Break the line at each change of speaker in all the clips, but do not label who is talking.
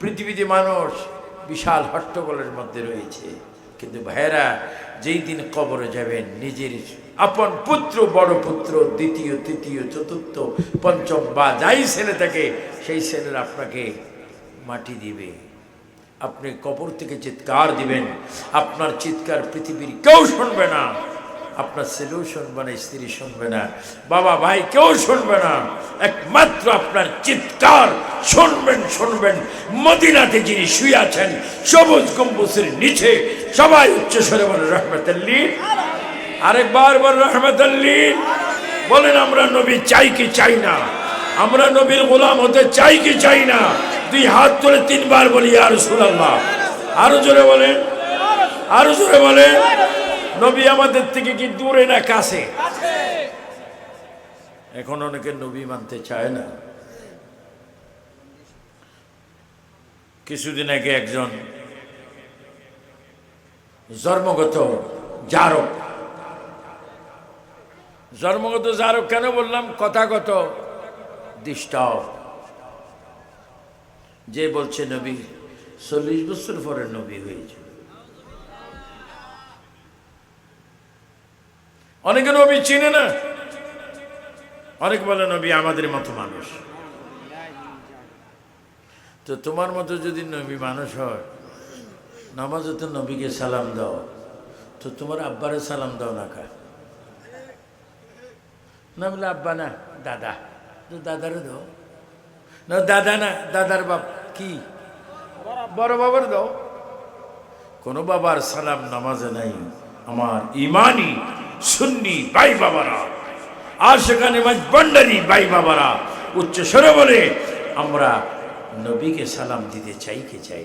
পৃথিবীতে মানুষ বিশাল হট্টগোলের মধ্যে রয়েছে। কিন্তু ভাইয়েরা, যেই দিন কবরে যাবেন, নিজের আপন পুত্র, বড় পুত্র, দ্বিতীয়, তৃতীয়, চতুর্থ, পঞ্চম বা যাই ছেলে থাকে, সেই ছেলের আপনাকে মাটি দিবে। আপনি কবর থেকে চিৎকার দিবেন। আপনার চিৎকার পৃথিবীর কেউ শুনবে না। আপনার ছেলেও শুনবে না, স্ত্রী শুনবে না। বাবা, ভাই, কেউ শুনবে না। একমাত্র আপনার চিৎকার, শুনবেন শুনবেন। মদিনাতে যিনি শুয়ে আছেন, সবুজ গম্বুজের নিচে, সবাই উচ্চ স্বরে বলে রহমতাল্লি। আরেকবার বল রহমতাল্লি। বলেন, আমরা নবী চাই কি চাই না? আমরা নবীর গোলাম হতে চাই কি চাই না? দুই হাত তুলে তিনবার বলি আর সুরাল্লাহ আরও জোরে বলেন, আরও জোরে বলেন। নবী আমাদের থেকে কি দূরে না কাছে? এখন অনেকে নবী মানতে চায় না। কিছুদিন আগে একজন জন্মগত জারক জন্মগত জারক কেন বললাম? কথাগত ডিস্টার্ব যে বলছে নবী চল্লিশ বছর পরে নবী হয়েছে অনেকে নবী চিনে না। অনেক বলে, নবী আমাদের মতো মানুষ। তো তোমার মতো যদি নবী মানুষ হয়, নামাজে তো নবীকে সালাম দাও। তো তোমার আব্বারে সালাম দাও না কা? না বলে, আব্বা না, দাদা। তো দাদারে দাও। না, দাদা না, দাদার বাপ কি? বড় বাবার দাও। কোনো বাবার সালাম নামাজে নাই। আমার ইমানি সুন্নি ভাই বাবারা আর সেখানে ভান্ডারি ভাই বাবারা, উচ্চ স্বরে বলে, আমরা নবীকে সালাম দিতে চাই কে চাই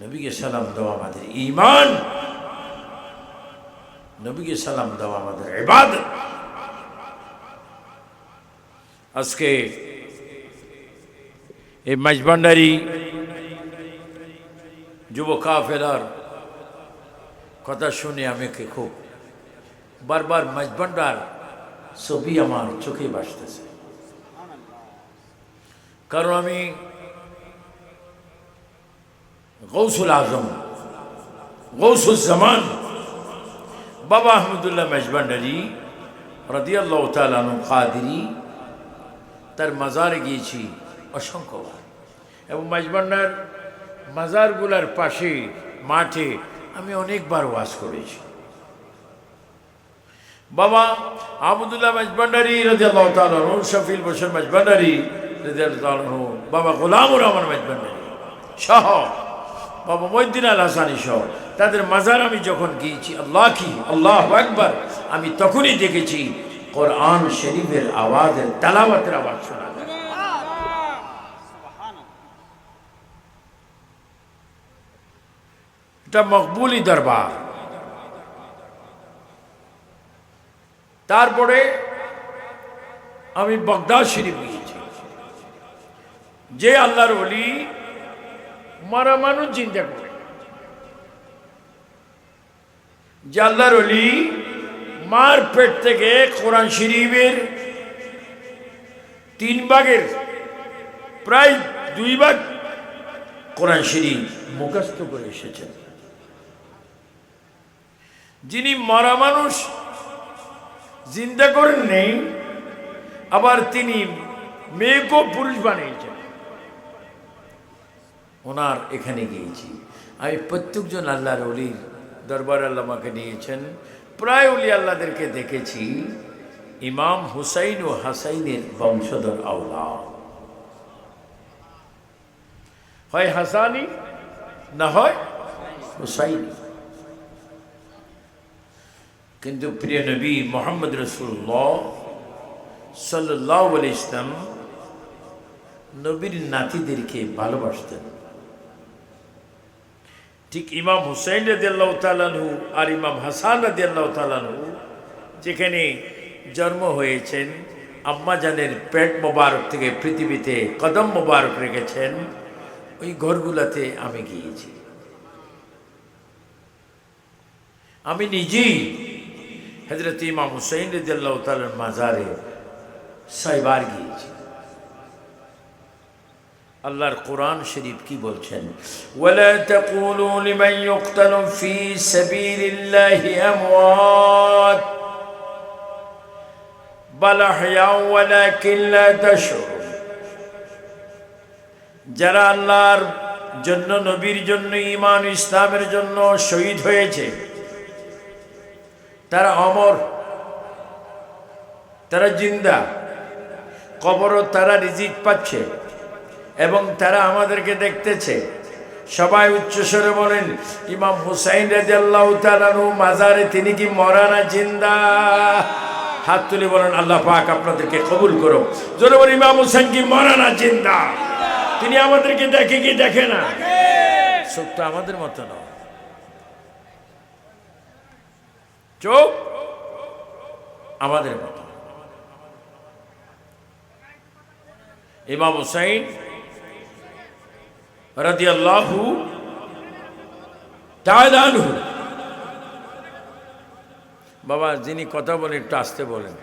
নবীকে সালাম দেওয়া আমাদের ইমান নবীকে সালাম দেওয়া আমাদের ইবাদত। আজকে এই মাঝভান্ডারি যুব কাফেলার কথা শুনে আমাকে খুব বারবার মাঝভান্ডার ছবি আমার চোখে ভাসতেছে। কারণ আমি গৌসুল আজম, গৌসুল জামান, বাবা আহমদুল্লাহ মেজবান্ডারি রদিয়াল্লাহ তালু কাদিরি, তার মাজারে গিয়েছি অসংখ্যবার। এবং মাঝবান্ডার মাজারগুলার পাশে মাঠে আমি অনেকবার ওয়াজ করেছি। বাবা আহমদুল্লাহ মাজবান্ডারি রাজিয়াল্লাহ তালু শফিল বসর মাজবান্ডারি রাজিয়াল্লাহ তালু বাবা গোলামুর রহমান মাঝবান্ডারি সহ, বাবা মহিদ্দিন আল হাসানি সহ। তাদের মাজার আমি যখন গিয়েছি, আল্লাহ কি, আল্লাহ একবার আমি তখনই দেখেছি, কোরআন শরীফের আওয়াজের তালাবাতের আওয়াজ শোনা যায়। এটা মকবুলি দরবার। তারপরে আমি বগদাদ শরীফ গিয়েছি। যে আল্লাহর অলি মারা মানুষ চিন্তা করে। যে আল্লাহর অলি মার পেট থেকে কোরআন শরীফের তিন ভাগের প্রায় দুই ভাগ কোরআন শরীফ মুখস্থ করে এসেছেন। যিনি মরা মানুষ, জিন্দা করেন নেই, আবার তিনি মেয়েকেও পুরুষ বানিয়েছেন। ওনার এখানে গিয়েছি। আমি প্রত্যেকজন আল্লাহর অলির দরবার আল্লাহ নিয়েছেন। প্রায় অলি আল্লাহদেরকে দেখেছি। ইমাম হুসাইন ও হাসাইনের বংশধর আওলা হয় হাসানি না হয় হুসাইনি? কিন্তু প্রিয় নবী মোহাম্মদ রসুল্লাহ সাল্লাহ আলি ইসলাম নবীর নাতিদেরকে ভালোবাসতেন। ঠিক ইমাম হুসাইন রাদিয়াল্লাহ আর ইমাম হাসান রাদিয়াল্লাহ যেখানে জন্ম হয়েছেন, আম্মা জানের পেট মোবারক থেকে পৃথিবীতে কদম মোবারক রেখেছেন, ওই ঘরগুলাতে আমি গিয়েছি। আমি নিজেই হজরত ইমাম হুসাইন রদিয়াল্লাহ তালার মাজারে ছয়বার গিয়েছি। আল্লাহর কোরআন শরীফ কি বলছেন? ওয়ালা তাকুলু লিমান ইউকতালু ফি সাবিলিল্লাহি আমওয়াত। বাল আহয়াউ ওয়ালাকিন লা তাশউরুন যারা আল্লাহর জন্য, নবীর জন্য, ঈমান ও ইসলামের জন্য শহীদ হয়েছে তারা অমর তারা জিন্দা কবরও তারা রিজিক পাচ্ছে এবং তারা আমাদেরকে দেখতেছে। সবাই উচ্চস্বরে বলেন ইমাম হুসাইন রাজিয়াল্লাহু মাজারে তিনি কি মরা না জিন্দা? হাত তুলে বলেন আল্লাহ পাক আপনাদেরকে কবুল করো জোরে বলেন ইমাম হুসাইন কি মরা না জিন্দা? তিনি আমাদেরকে দেখে কি দেখে না? তো আমাদের মতো না চোখ আমাদের মতো ইমাম হুসাইন আনহু। বাবা যিনি কথা বলেন একটু আসতে বলেন।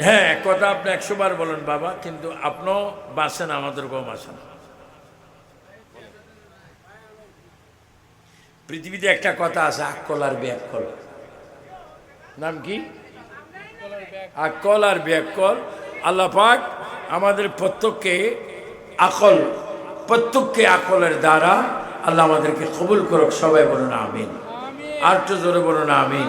হ্যাঁ এক কথা আপনি একশো বার বলেন বাবা কিন্তু আপনিও বাঁচেন আমাদেরকেও বাঁচেন পৃথিবীতে একটা কথা আছে আকল আর ব্যাকল নাম কি? আকল আর ব্যাকল আল্লাহ পাক আমাদের প্রত্যেককে আকল প্রত্যেককে আকলের দ্বারা আল্লাহ আমাদেরকে কবুল করুক সবাই বলুন আমিন। আর তো জোরে বলুন আমিন।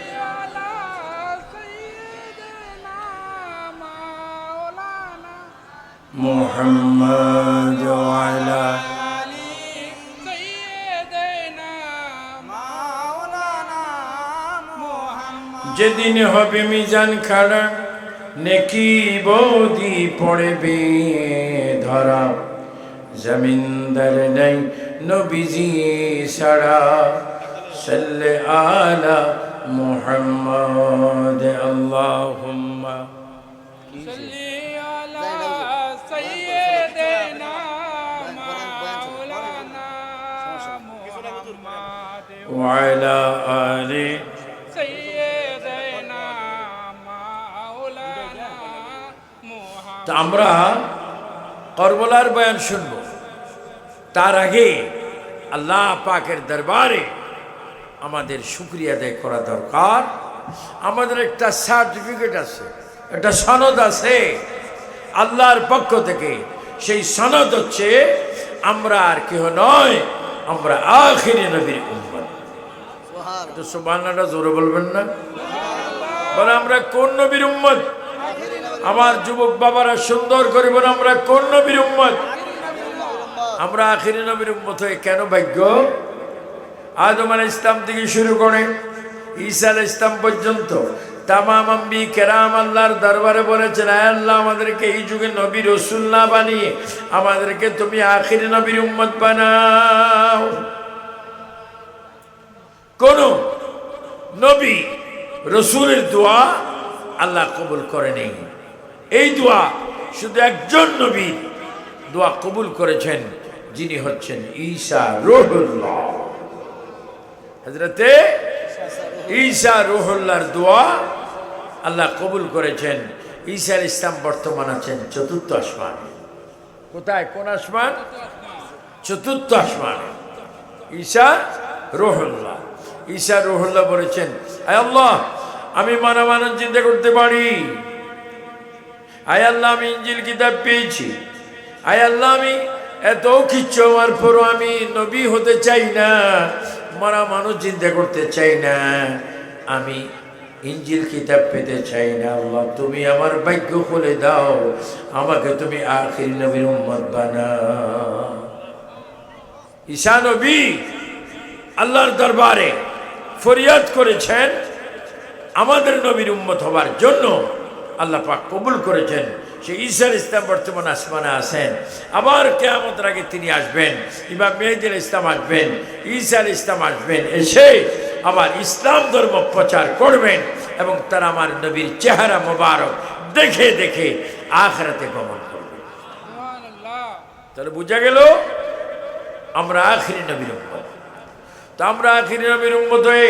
محمد وعلى
آل سيدنا مولانا محمد
যেদিন হবে মিজান খাড়া নেকি বৌদি পড়বে ধরা জমিনদার নাই নবীজি সারা সাল্লে আলা মুহাম্মদ আল্লাহুম্মা
صل على
وعلى آله
سيدنا مولانا محمد
তা আমরা করবলার বয়ান শুনব তার আগে আল্লাহ পাকের দরবারে আমাদের শুক্রিয়া আদায় করা দরকার আমাদের একটা সার্টিফিকেট আছে একটা সনদ আছে আল্লাহর পক্ষ থেকে সেই সনদ হচ্ছে আমরা আর কেহ নয় আমরা আখিরি নবীর উম্মত একটু সুবহানাল্লাহ জোরে বলবেন না? বলে, আমরা কোন নবীর উম্মত? আমার যুবক বাবারা সুন্দর করে বলে, আমরা কোন নবীর উম্মত? আমরা আখিরি নবীর উম্মত হয়ে কেন ভাগ্য? আদম আল ইসলাম থেকে শুরু করে ঈসা ইসলাম পর্যন্ত তামাম আম্বি কেরাম আল্লাহর দরবারে বলেছেন, আয় আল্লাহ, আমাদেরকে এই যুগে নবী রসুল না বানিয়ে আমাদেরকে তুমি আখিরি নবীর উম্মত বানাও। কোন নবী রসুলের দোয়া আল্লাহ কবুল করে নেই। এই দোয়া শুধু একজন নবী দোয়া কবুল করেছেন, যিনি হচ্ছেন ঈশা রোহুল্লাহ। ঈসা রোহুল্লাহর দোয়া আল্লাহ কবুল করেছেন। ঈশার ইসলাম বর্তমান আছেন চতুর্থ আসমান। কোথায়? কোন আসমান? চতুর্থ আসমান। ঈশা রোহুল্লাহ। ঈশা রোহুল্লাহ বলেছেন আল্লাহ, আমি মানা মানব চিন্তা করতে পারি। আয় আল্লাহ, আমি ইঞ্জিল কিতাব পেয়েছি। আয় আল্লাহ, আমি এত কিচ্ছু আমার পরও আমি নবী হতে চাই না মারা মানুষ চিন্তা করতে চাই না। আমি ইঞ্জিল কিতাব পেতে চাই না, আল্লাহ, তুমি আমার ভাগ্য খুলে দাও, আমাকে তুমি আখির নবীর উম্মত বানা ঈশা নবী, আল্লাহর দরবারে ফরিয়াদ করেছেন আমাদের নবীর উম্মত হবার জন্য আল্লাহ পাক কবুল করেছেন। সে ঈশার ইসলাম বর্তমান আসমানে আছেন। আবার কেয়ামতের আগে তিনি আসবেন ইমাম মেহেদিল ইসলাম আসবেন ঈশার ইসলাম আসবেন এসে আবার ইসলাম ধর্ম প্রচার করবেন এবং তারা আমার নবীর চেহারা মোবারক দেখে দেখে আখরাতে গমন করবে তাহলে বোঝা গেল আমরা আখিরি নবীর উম্মত। তো আমরা আখিরি নবীর উম্মত হয়ে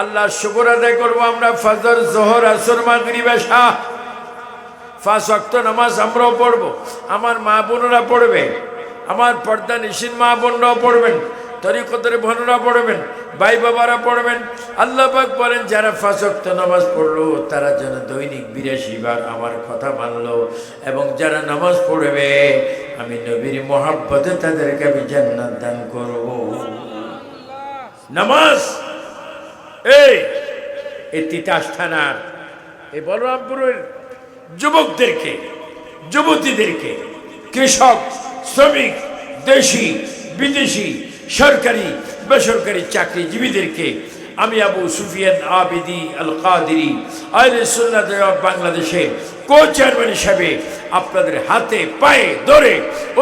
আল্লাহ শুকর আদায় করব, আমরা ফজর, জোহর, আসর, মাগরিব, এশা। ফাঁস অক্ত নামাজ আমরাও পড়ব, আমার মা বোনরা পড়বে আমার পর্দা নিশিন মা বোনরাও পড়বেন, তরিকতের বোনরা পড়বেন, ভাই বাবারা পড়বেন। আল্লাহ পাক বলেন, যারা ফাঁসক্ত নামাজ পড়ল, তারা যেন দৈনিক বিরাশি বার আমার কথা মানলো এবং যারা নামাজ পড়বে, আমি নবীর মহাব্বতে তাদেরকে আমি জান্নাত দান করব। নামাজ। এই এই তিতাস থানার এই বলরামপুরের যুবকদেরকে, যুবতীদেরকে, কৃষক, শ্রমিক, দেশি, বিদেশি, সরকারি, বেসরকারি চাকরিজীবীদেরকে আমি আবু সুফিয়ান আবিদি আল কাদিরি আইলে সুন্নাত বাংলাদেশে কো চেয়ারম্যান হিসাবে আপনাদের হাতে, পায়ে ধরে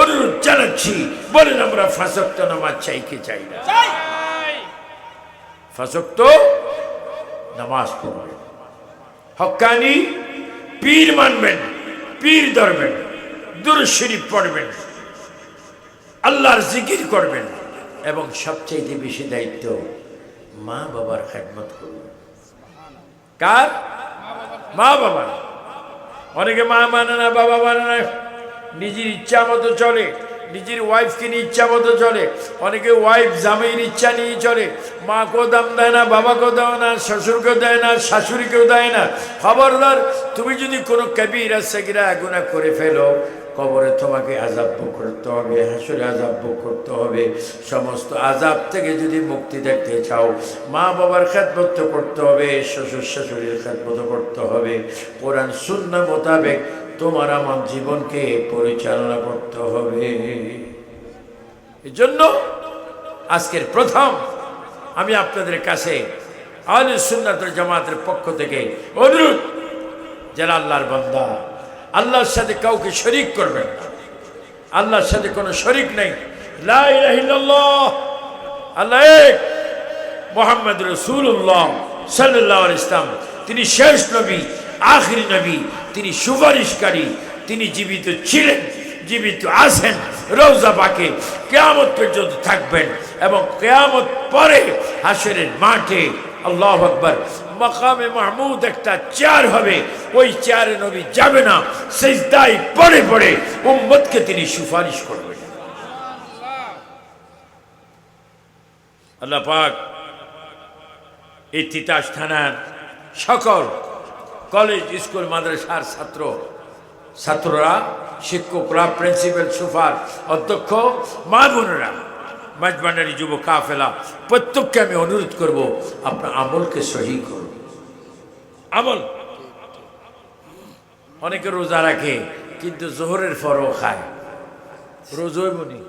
অনুরোধ জানাচ্ছি, বলেন আমরা ফাঁসক্ত নামাজ চাই কি চাই না। ফাঁসক্ত নামাজ পড়বেন। হক্কানি পীর মানবেন, পীর ধরবেন দুরুশরীফ পড়বেন, আল্লাহর জিকির করবেন এবং সবচাইতে বেশি দায়িত্ব মা বাবার খেদমত করবেন কার? মা বাবার। অনেকে মা মানে না, বাবা মানে না, নিজের ইচ্ছা মতো চলে। নিজের ওয়াইফকে নিয়ে ইচ্ছা মতো চলে। অনেকে ওয়াইফ জামাইয়ের ইচ্ছা নিয়ে চলে। মাকেও দাম দেয় না, বাবাকেও দেয় না, শ্বশুরকেও দেয় না, শাশুড়িকেও দেয় না। খবরদার, তুমি যদি কোনো কবিরা সেগিরা গুণা করে ফেলো, কবরে তোমাকে আজাব করতে হবে, হাসুরে আজাব করতে হবে। সমস্ত আজাব থেকে যদি মুক্তি দেখতে চাও মা বাবার খেদমত তো করতে হবে শ্বশুর শাশুড়ির খেদমত করতে হবে। কোরআন শূন্য মোতাবেক তোমার আমার জীবনকে পরিচালনা করতে হবে। এজন্য আজকের প্রথম আমি আপনাদের কাছে আহলে সুন্নাতুল জামাতের পক্ষ থেকে অনুরোধ, যারা আল্লাহর বান্দা, আল্লাহর সাথে কাউকে শরিক করবেন না, আল্লাহর সাথে কোনো শরিক নেই। আল্লাহ মোহাম্মদ রসুল্লাহ সাল্লাহ ইসলাম তিনি শেষ নবী। আখিরি নবী, তিনি সুপারিশকারী, তিনি জীবিত ছিলেন, জীবিত আছেন রোজা পাকে কেয়ামত পর্যন্ত থাকবেন এবং কেয়ামত পরে হাসরের মাঠে, আল্লাহ আকবর, মকামে মাহমুদ একটা চেয়ার হবে, ওই চেয়ারে নবী যাবে না সেই দায় পড়ে পড়ে উম্মতকে তিনি সুপারিশ করবেন। আল্লাহ পাক এই তিতাস থানার সকল কলেজ, স্কুল, মাদ্রাসার ছাত্র। ছাত্ররা, শিক্ষকরা, প্রিন্সিপাল সুফার অধ্যক্ষ, মা বোনেরা মাঝবান্ডারি যুব কাফেলা, প্রত্যেককে আমি অনুরোধ করব, আপনার আমলকে সহি করুন। আমল। অনেকে রোজা রাখে, কিন্তু জোহরের পরও খায়। রোজই মনি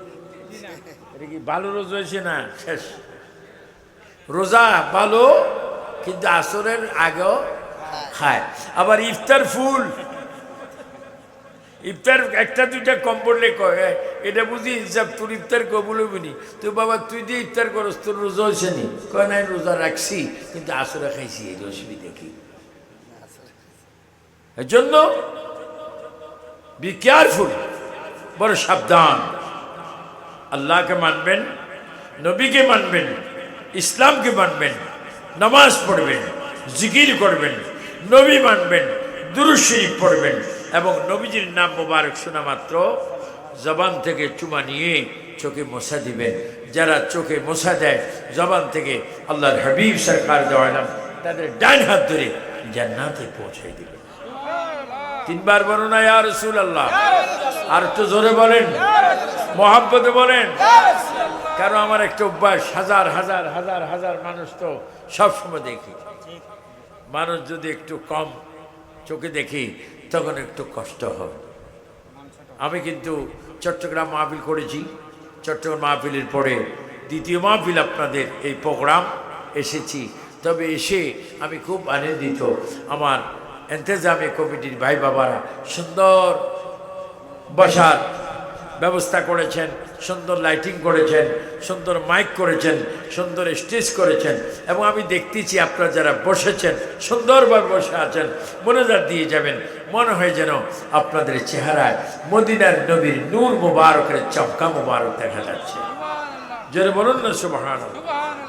এটা কি ভালো রোজ হয়েছে না? শেষ। রোজা ভালো, কিন্তু আসরের আগেও খায়। আবার ইফতার ফুল। ইফতার একটা, দুইটা কম পড়লে কয় এটা বুঝি হিসাব, তোর ইফতার কবুল হইবনি তো বাবা, তুই দিয়ে ইফতার করস, তোর রোজা হয়েছে নি? কয়, নাই, রোজা রাখছি, কিন্তু আসরে খাইছি, এই অসুবিধা কি? এর জন্য বি কেয়ারফুল বড় সাবধান। আল্লাহকে মানবেন, নবীকে মানবেন, ইসলামকে মানবেন, নামাজ পড়বেন, জিকির করবেন। নবী মানবেন দুরুশরীফ পড়বেন এবং নবীজির নাম মোবারক শোনা মাত্র, জবান থেকে চুমা নিয়ে চোখে মশা দিবেন। যারা চোখে মশা দেয়, জবান থেকে আল্লাহর হাবিব সরকার দেওয়া নাম, তাদের ডান হাত ধরে জান্নাতে পৌঁছাই দিবেন। তিনবার বর্ণনা ইয়া রসুল আল্লাহ আর একটু জোরে বলেন, মহাব্বতে বলেন। কারণ আমার একটা অভ্যাস, হাজার হাজার হাজার হাজার মানুষ তো সবসময় দেখি। মানুষ যদি একটু কম চোখে দেখি, তখন একটু কষ্ট হবে আমি কিন্তু চট্টগ্রাম মাহফিল করেছি। চট্টগ্রাম মাহফিলের পরে দ্বিতীয় মাহফিল আপনাদের এই প্রোগ্রাম এসেছি। তবে এসে আমি খুব আনন্দিত। আমার এন্তেজামে কমিটির ভাই বাবারা সুন্দর বসার ব্যবস্থা করেছেন। সুন্দর লাইটিং করেছেন, সুন্দর মাইক করেছেন, সুন্দর স্টেজ করেছেন। এবং আমি দেখতেছি আপনারা যারা বসেছেন, সুন্দরভাবে বসে আছেন মনোজার দিয়ে যাবেন, মনে হয় যেন আপনাদের চেহারায় মদিনার নবীর নূর মুবারকের চমকা মুবারক দেখা যাচ্ছে। জোরে বলুন না,
সুবহানাল্লাহ।